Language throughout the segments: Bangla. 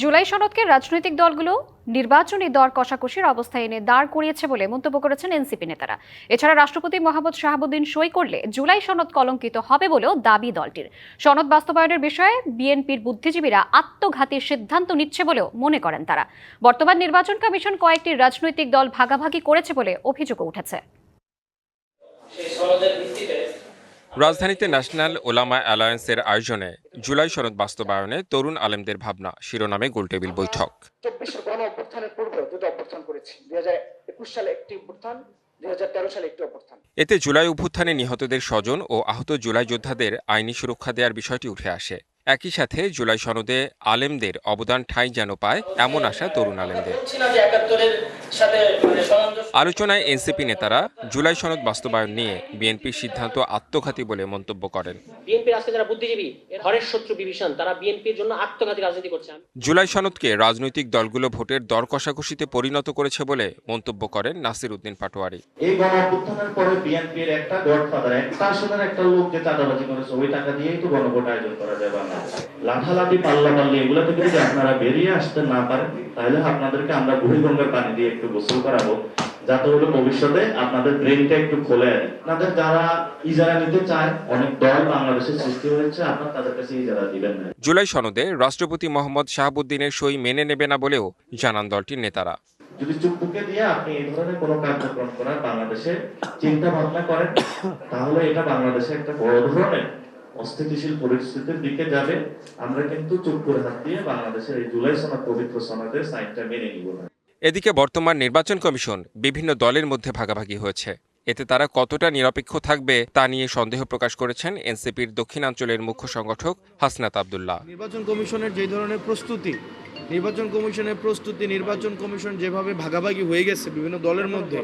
জুলাই সনদকে রাজনৈতিক দলগুলো নির্বাচনী দর কষাকষির অবস্থায় এনে দাঁড় করিয়েছে বলে মন্তব্য করেছেন এনসিপি নেতারা। এছাড়া রাষ্ট্রপতি মোহাম্মদ শাহাবুদ্দিন সই করলে জুলাই সনদ কলঙ্কিত হবে বলেও দাবি দলটির। সনদ বাস্তবায়নের বিষয়ে বিএনপির বুদ্ধিজীবীরা আত্মঘাতী সিদ্ধান্ত নিচ্ছে বলেও মনে করেন তারা। বর্তমান নির্বাচন কমিশন কয়েকটি রাজনৈতিক দল ভাগাভাগি করেছে বলে অভিযোগও উঠেছে। রাজধানীতে ন্যাশনাল ওলামা অ্যালায়েন্সের আয়োজনে জুলাই সনদ বাস্তবায়নে তরুণ আলেমদের ভাবনা শিরোনামে গোলটেবিল বৈঠক। চব্বিশের গণ অভ্যুত্থানের পূর্বে দুটো অভ্যুত্থান করেছি। দুই হাজার একুশ সালে একটি অভ্যুত্থান দুই হাজার তেরো সালে একটি অভ্যুত্থান। এতে জুলাই অভ্যুত্থানে নিহতদের স্বজন ও আহত জুলাই যোদ্ধাদের আইনি সুরক্ষা দেওয়ার বিষয়টি উঠে আসে। একই সাথে জুলাই সনদে আলেমদের অবদান ঠাঁই যেন পায় এমন আশা তরুণ আলেমদের। না মানে আলোচনায় এনসিপি নেতারা জুলাই সনদ বাস্তবায়ন নিয়ে বিএনপির সিদ্ধান্ত আত্মঘাতী বলে মন্তব্য করেন। বিএনপির আজকে যারা বুদ্ধিজীবী ঘরের শত্রু বিভীষণ তারা বিএনপির জন্য আত্মঘাতী রাজনীতি করছে। জুলাই সনদকে রাজনৈতিক দলগুলো ভোটের দর কষাকষিতে পরিণত করেছে বলে মন্তব্য করেন নাসির উদ্দিন পাটোয়ারি। এই গণ অভ্যুত্থানের পরে বিএনপির একটা গডফাদার একটা একটা লোক যে চাঁদাবাজি করেছে ওই টাকা দিয়েই তো গণভোট আয়োজন করা যায় বাংলাদেশে। লাঠালাঠি পাল্লা পাল্লি এগুলো থেকে যদি আপনারা বেরিয়ে আসতে না পারেন তাহলে আপনাদেরকে আমরা বুড়িগঙ্গার পানি দিয়ে একটু গোসল করাবো যাতে হলো ভবিষ্যতে আপনাদের ব্রেনটা একটু খোলে আপনাদের যারা ইজারা নিতে চায় অনেক দল বাংলাদেশে সৃষ্টি হয়েছে আপনার তাদের কাছে ইজারা দিবেন না। জুলাই সনদে রাষ্ট্রপতি মোহাম্মদ শাহাবুদ্দিনের সই মেনে নেবে না বলেও জানান দলটির নেতারা। যদি চুপকে দিয়ে আপনি এই ধরনের কোনো কার্যক্রম করার বাংলাদেশে চিন্তা ভাবনা করেন তাহলে এটা বাংলাদেশে একটা বড় ধরনের অস্থিতিশীল পরিস্থিতির দিকে যাবে। আমরা কিন্তু চুপ করে হাত দিয়ে বাংলাদেশের এই জুলাই সনদ পবিত্র সনদের সাইনটা মেনে নিব না। এদিকে বর্তমান নির্বাচন কমিশন বিভিন্ন দলের মধ্যে ভাগাভাগি হয়েছে। এতে তারা কতটা নিরপেক্ষ থাকবে তা নিয়ে সন্দেহ প্রকাশ করেছেন এনসিপির দক্ষিণাঞ্চলের মুখ্য সংগঠক হাসনাত আবদুল্লাহ। নির্বাচন কমিশনের যে ধরনের প্রস্তুতি নির্বাচন কমিশনের প্রস্তুতি নির্বাচন কমিশন যেভাবে ভাগাভাগি হয়ে গেছে বিভিন্ন দলের মধ্যে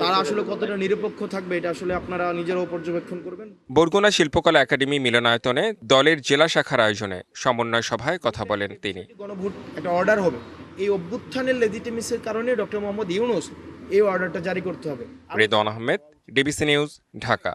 তারা আসলে কতটা নিরপেক্ষ থাকবে এটা আসলে আপনারা নিজেরাও পর্যবেক্ষণ করবেন? বরগুনা শিল্পকলা একাডেমি মিলনায়তনে দলের জেলা শাখার আয়োজনে সমন্বয় সভায় কথা বলেন তিনি। গণভোট একটা অর্ডার হবে এই অভ্যুত্থানের লেজিটিমেসির কারণে ডক্টর মোহাম্মদ ইউনুস এই অর্ডারটা জারি করতে হবে। Redwan Ahmed, DBC news, Dhaka.